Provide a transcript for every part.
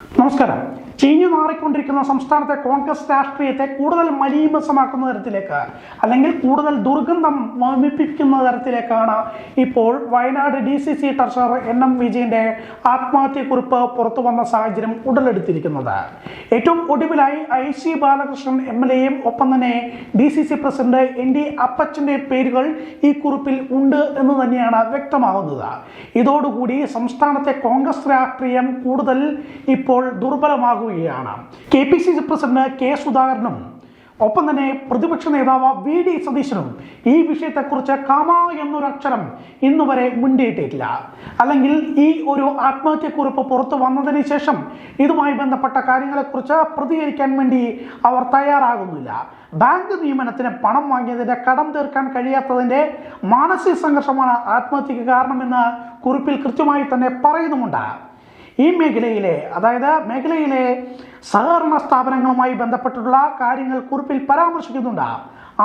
നമസ്കാരം. ചീഞ്ഞു മാറിക്കൊണ്ടിരിക്കുന്ന സംസ്ഥാനത്തെ കോൺഗ്രസ് രാഷ്ട്രീയത്തെ കൂടുതൽ മലീമസമാക്കുന്ന തരത്തിലേക്ക് അല്ലെങ്കിൽ കൂടുതൽ ദുർഗന്ധം വമിപ്പിക്കുന്ന തരത്തിലേക്കാണ് ഇപ്പോൾ Wayanad D C C treasurer N M വിജയന്റെ ആത്മഹത്യക്കുറിപ്പ് പുറത്തു വന്ന സാഹചര്യം ഉടലെടുത്തിരിക്കുന്നത്. ഏറ്റവും ഒടുവിലായി I C Balakrishnan M L എയും ഒപ്പം തന്നെ D C C president N D അപ്പച്ചന്റെ പേരുകൾ ഈ കുറിപ്പിൽ ഉണ്ട് എന്ന് തന്നെയാണ് വ്യക്തമാകുന്നത്. ഇതോടുകൂടി സംസ്ഥാനത്തെ കോൺഗ്രസ് രാഷ്ട്രീയം കൂടുതൽ ഇപ്പോൾ ദുർബലമാകുകയാണ്. K P C C president K സുധാകരനും ഒപ്പം തന്നെ പ്രതിപക്ഷ നേതാവ് വി ഡി സതീശനും ഈ വിഷയത്തെക്കുറിച്ച് കാമ എന്നൊരക്ഷരം ഇന്ന് വരെ മുന്നേറ്റിട്ടില്ല അല്ലെങ്കിൽ ഈ ഒരു ആത്മഹത്യക്കുറിപ്പ് പുറത്തു വന്നതിന് ശേഷം ഇതുമായി ബന്ധപ്പെട്ട കാര്യങ്ങളെക്കുറിച്ച് പ്രതികരിക്കാൻ വേണ്ടി അവർ തയ്യാറാകുന്നില്ല. ബാങ്ക് നിയമനത്തിന് പണം വാങ്ങിയതിന്റെ കടം തീർക്കാൻ കഴിയാത്തതിന്റെ മാനസിക സംഘർഷമാണ് ആത്മഹത്യക്ക് കാരണമെന്ന് കുറിപ്പിൽ കൃത്യമായി തന്നെ പറയുന്നുമുണ്ട്. ഈ മേഖലയിലെ അതായത് മേഖലയിലെ സഹകരണ സ്ഥാപനങ്ങളുമായി ബന്ധപ്പെട്ടുള്ള കാര്യങ്ങൾ കുറിപ്പിൽ പരാമർശിക്കുന്നുണ്ട്.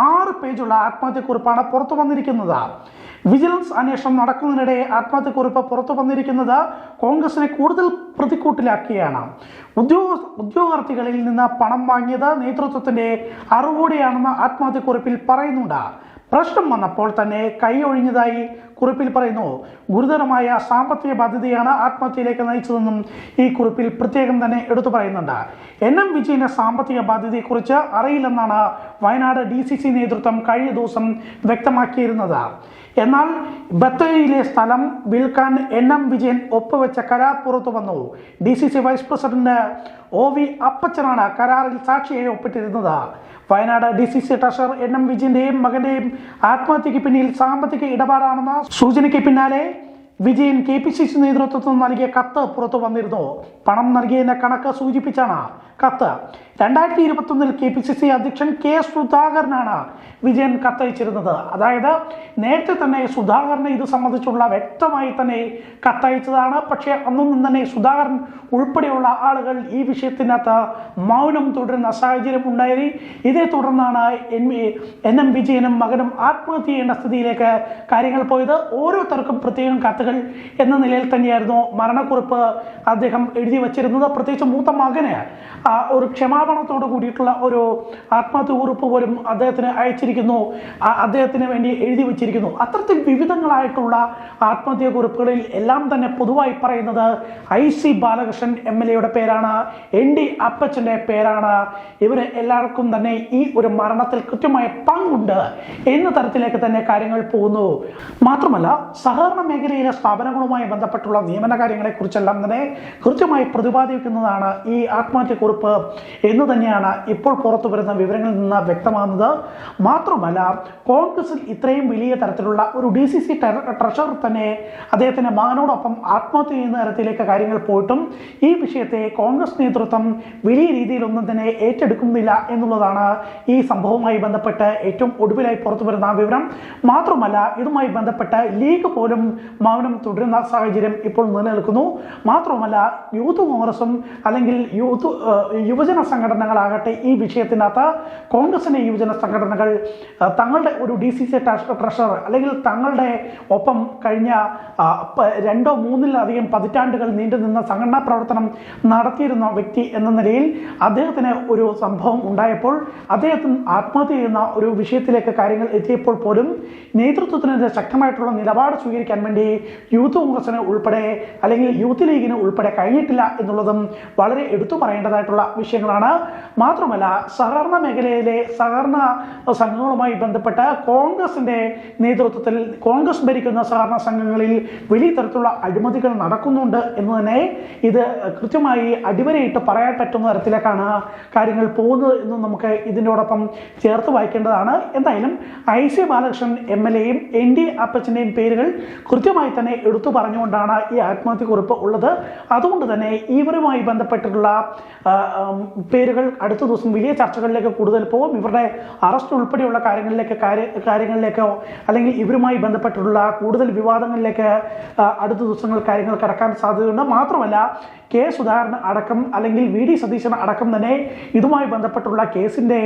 ആറ് പേജുള്ള ആത്മഹത്യക്കുറിപ്പാണ് പുറത്തു വന്നിരിക്കുന്നത്. വിജിലൻസ് അന്വേഷണം നടക്കുന്നതിനിടെ ആത്മഹത്യക്കുറിപ്പ് പുറത്തു വന്നിരിക്കുന്നത് കോൺഗ്രസിനെ കൂടുതൽ പ്രതിക്കൂട്ടിലാക്കിയാണ് ഉദ്യോഗ ഉദ്യോഗാർത്ഥികളിൽ നിന്ന് പണം വാങ്ങിയത് നേതൃത്വത്തിന്റെ അറിവോടെയാണെന്ന് ആത്മഹത്യക്കുറിപ്പിൽ പറയുന്നുണ്ട്. പ്രശ്നം വന്നപ്പോൾ തന്നെ കൈ ഒഴിഞ്ഞതായി കുറിപ്പിൽ പറയുന്നു ഗുരുതരമായ സാമ്പത്തിക ബാധ്യതയാണ് ആത്മഹത്യയിലേക്ക് നയിച്ചതെന്നും ഈ കുറിപ്പിൽ പ്രത്യേകം തന്നെ എടുത്തു പറയുന്നുണ്ട്. എൻ. എം. വിജയന്റെ സാമ്പത്തിക ബാധ്യതയെക്കുറിച്ച് അറിയില്ലെന്നാണ് വയനാട് ഡി സി സി നേതൃത്വം കഴിഞ്ഞ ദിവസം വ്യക്തമാക്കിയിരുന്നത്. എന്നാൽ ബത്തേരിയിലെ സ്ഥലം വിൽക്കാൻ എൻ. എം. വിജയൻ ഒപ്പുവെച്ച കരാർ പുറത്തു വന്നു. D C C vice president O. V. അപ്പച്ചനാണ് കരാറിൽ സാക്ഷിയായി ഒപ്പിട്ടിരുന്നത്. Wayanad D C C treasurer N. M. വിജയന്റെയും മകന്റെയും ആത്മഹത്യക്ക് പിന്നിൽ സാമ്പത്തിക ഇടപാടാണെന്ന സൂചനയ്ക്ക് പിന്നാലെ Vijayan K P C C നേതൃത്വത്തിൽ നൽകിയ കത്ത് പുറത്തു വന്നിരുന്നു. പണം നൽകിയതിന്റെ കണക്ക് സൂചിപ്പിച്ചാണ് കത്ത്. രണ്ടായിരത്തി ഇരുപത്തൊന്നിൽ കെ പി സി സി അധ്യക്ഷൻ കെ സുധാകരനാണ് വിജയൻ കത്തയച്ചിരുന്നത്. അതായത് നേരത്തെ തന്നെ സുധാകരനെ ഇത് സംബന്ധിച്ചുള്ള വ്യക്തമായി തന്നെ കത്തയച്ചതാണ്. പക്ഷേ അന്നൊന്നും തന്നെ സുധാകരൻ ഉൾപ്പെടെയുള്ള ആളുകൾ ഈ വിഷയത്തിനകത്ത് മൗനം തുടരുന്ന സാഹചര്യം ഉണ്ടായി. ഇതേ തുടർന്നാണ് എൻ എൻ എം വിജയനും മകനും ആത്മഹത്യ ചെയ്യേണ്ട സ്ഥിതിയിലേക്ക് കാര്യങ്ങൾ പോയത്. ഓരോരുത്തർക്കും പ്രത്യേകം കത്തുകൾ എന്ന നിലയിൽ തന്നെയായിരുന്നു മരണക്കുറിപ്പ് അദ്ദേഹം എഴുതി വച്ചിരുന്നത്. പ്രത്യേകിച്ച് മൂത്ത മകന് ഒരു ക്ഷമാപണത്തോട് കൂടിയിട്ടുള്ള ഒരു ആത്മഹത്യ കുറിപ്പ് പോലും അദ്ദേഹത്തിന് അയച്ചിരിക്കുന്നു. അദ്ദേഹത്തിന് വേണ്ടി എഴുതി വച്ചിരിക്കുന്നു. അത്തരത്തിൽ വിവിധങ്ങളായിട്ടുള്ള ആത്മഹത്യ കുറിപ്പുകളിൽ എല്ലാം തന്നെ പൊതുവായി പറയുന്നത് I C Balakrishnan M L എയുടെ പേരാണ്. എൻ ഡി അപ്പച്ചന്റെ പേരാണ്. ഇവർ എല്ലാവർക്കും തന്നെ ഈ ഒരു മരണത്തിൽ കൃത്യമായ പങ്കുണ്ട് എന്ന തരത്തിലേക്ക് തന്നെ കാര്യങ്ങൾ പോകുന്നു. മാത്രമല്ല സഹകരണ മേഖലയിലെ സ്ഥാപനങ്ങളുമായി ബന്ധപ്പെട്ടുള്ള നിയമന കാര്യങ്ങളെക്കുറിച്ചെല്ലാം തന്നെ കൃത്യമായി പ്രതിപാദിക്കുന്നതാണ് ഈ ആത്മഹത്യക്കുറിപ്പ്. എന്ന് തന്നെയാണ് ഇപ്പോൾ പുറത്തു വരുന്ന വിവരങ്ങളിൽ നിന്ന് വ്യക്തമാകുന്നത്. മാത്രമല്ല കോൺഗ്രസിൽ ഇത്രയും വലിയ തരത്തിലുള്ള ഒരു ഡി സി സി ട്രഷറർ തന്നെ അദ്ദേഹത്തിന്റെ മകനോടൊപ്പം ആത്മഹത്യ ചെയ്യുന്ന തരത്തിലേക്ക് കാര്യങ്ങൾ പോയിട്ടും ഈ വിഷയത്തെ കോൺഗ്രസ് നേതൃത്വം വലിയ രീതിയിലൊന്നും തന്നെ ഏറ്റെടുക്കുന്നില്ല എന്നുള്ളതാണ് ഈ സംഭവവുമായി ബന്ധപ്പെട്ട് ഏറ്റവും ഒടുവിലായി പുറത്തു വരുന്ന വിവരം. മാത്രമല്ല ഇതുമായി ബന്ധപ്പെട്ട് ലീഗ് പോലും മൗനം തുടരുന്ന സാഹചര്യം ഇപ്പോൾ നിലനിൽക്കുന്നു. മാത്രമല്ല യൂത്ത് കോൺഗ്രസും അല്ലെങ്കിൽ യൂത്ത് യുവജന സംഘടനകളാകട്ടെ ഈ വിഷയത്തിനകത്ത് കോൺഗ്രസിനെ യുവജന സംഘടനകൾ തങ്ങളുടെ ഒരു ഡി സി സി ട്രഷറർ അല്ലെങ്കിൽ തങ്ങളുടെ ഒപ്പം കഴിഞ്ഞ രണ്ടോ മൂന്നിലധികം പതിറ്റാണ്ടുകൾ നീണ്ടു നിന്ന സംഘടനാ പ്രവർത്തനം നടത്തിയിരുന്ന വ്യക്തി എന്ന നിലയിൽ അദ്ദേഹത്തിന് ഒരു സംഭവം ഉണ്ടായപ്പോൾ അദ്ദേഹത്തിന് ആത്മഹത്യ ചെയ്യുന്ന ഒരു വിഷയത്തിലേക്ക് കാര്യങ്ങൾ എത്തിയപ്പോൾ പോലും നേതൃത്വത്തിനെതിരെ ശക്തമായിട്ടുള്ള നിലപാട് സ്വീകരിക്കാൻ വേണ്ടി യൂത്ത് കോൺഗ്രസിന് ഉൾപ്പെടെ അല്ലെങ്കിൽ യൂത്ത് ലീഗിന് ഉൾപ്പെടെ കഴിഞ്ഞിട്ടില്ല എന്നുള്ളതും വളരെ എടുത്തു പറയേണ്ടതായിട്ടുള്ള വിഷയങ്ങളാണ്. മാത്രമല്ല സഹകരണ മേഖലയിലെ സഹകരണ സംഘങ്ങളുമായി ബന്ധപ്പെട്ട് കോൺഗ്രസിന്റെ നേതൃത്വത്തിൽ കോൺഗ്രസ് ഭരിക്കുന്ന സഹകരണ സംഘങ്ങളിൽ വലിയ തരത്തിലുള്ള അഴിമതികൾ നടക്കുന്നുണ്ട് എന്ന് തന്നെ ഇത് കൃത്യമായി അടിവരയിട്ട് പറയാൻ പറ്റുന്ന തരത്തിലേക്കാണ് കാര്യങ്ങൾ പോകുന്നത് എന്ന് നമുക്ക് ഇതിനോടൊപ്പം ചേർത്ത് വായിക്കേണ്ടതാണ്. എന്തായാലും I C Balakrishnan M L എയും എൻ ഡി അപ്പച്ചന്റെയും പേരുകൾ കൃത്യമായി തന്നെ എടുത്തു പറഞ്ഞുകൊണ്ടാണ് ഈ ആത്മഹത്യ കുറിപ്പ് ഉള്ളത്. അതുകൊണ്ട് തന്നെ ഇവരുമായി ബന്ധപ്പെട്ടിട്ടുള്ള പേരുകൾ അടുത്ത ദിവസം വലിയ ചർച്ചകളിലേക്ക് കൂടുതൽ പോകും. ഇവരുടെ അറസ്റ്റ് ഉൾപ്പെടെയുള്ള കാര്യങ്ങളിലേക്ക് കാര്യ കാര്യങ്ങളിലേക്കോ അല്ലെങ്കിൽ ഇവരുമായി ബന്ധപ്പെട്ടിട്ടുള്ള കൂടുതൽ വിവാദങ്ങളിലേക്ക് അടുത്ത ദിവസങ്ങൾ കാര്യങ്ങൾ കടക്കാൻ സാധ്യതയുണ്ട്. മാത്രമല്ല കെ സുധാകരൻ അടക്കം അല്ലെങ്കിൽ വി ഡി സതീശൻ അടക്കം തന്നെ ഇതുമായി ബന്ധപ്പെട്ടുള്ള കേസിന്റെ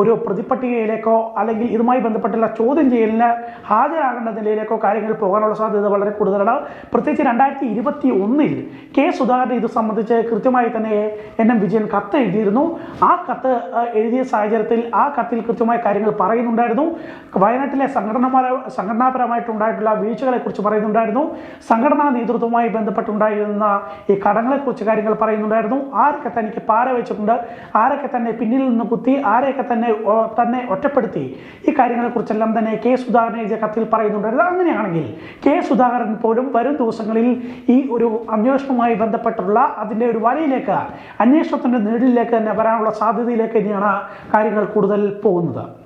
ഒരു പ്രതിപട്ടികയിലേക്കോ അല്ലെങ്കിൽ ഇതുമായി ബന്ധപ്പെട്ടുള്ള ചോദ്യം ചെയ്യലിന് ഹാജരാകേണ്ട നിലയിലേക്കോ കാര്യങ്ങൾ പോകാനുള്ള സാധ്യത വളരെ കൂടുതലാണ്. പ്രത്യേകിച്ച് രണ്ടായിരത്തി ഇരുപത്തി ഒന്നിൽ കെ സുധാകരൻ ഇത് സംബന്ധിച്ച് കൃത്യമായി തന്നെ എൻ എം വിജയൻ കത്ത് എഴുതിയിരുന്നു. ആ കത്ത് എഴുതിയ സാഹചര്യത്തിൽ ആ കത്തിൽ കൃത്യമായ കാര്യങ്ങൾ പറയുന്നുണ്ടായിരുന്നു. വയനാട്ടിലെ സംഘടനപര സംഘടനാപരമായിട്ടുണ്ടായിട്ടുള്ള വീഴ്ചകളെ കുറിച്ച് പറയുന്നുണ്ടായിരുന്നു. സംഘടനാ നേതൃത്വവുമായി ബന്ധപ്പെട്ടുണ്ടായിരുന്ന ഈ കടങ്ങളെക്കുറിച്ച് കാര്യങ്ങൾ പറയുന്നുണ്ടായിരുന്നു. ആരൊക്കെ തനിക്ക് പാര വെച്ചിട്ടുണ്ട് ആരൊക്കെ തന്നെ പിന്നിൽ നിന്ന് കുത്തി ആരെയൊക്കെ തന്നെ തന്നെ ഒറ്റപ്പെടുത്തി ഈ കാര്യങ്ങളെക്കുറിച്ചെല്ലാം തന്നെ കെ സുധാകരൻ എഴുതിയ കത്തിൽ പറയുന്നുണ്ടായിരുന്നു. അങ്ങനെയാണെങ്കിൽ കെ സുധാകരൻ പോലും വരും ദിവസങ്ങളിൽ ഈ ഒരു അന്വേഷണവുമായി ബന്ധപ്പെട്ടുള്ള അതിന്റെ ഒരു വലയിലേക്ക് അന്വേഷണത്തിന്റെ നേടിലേക്ക് തന്നെ വരാനുള്ള സാധ്യതയിലേക്ക് തന്നെയാണ് കാര്യങ്ങൾ കൂടുതൽ പോകുന്നത്.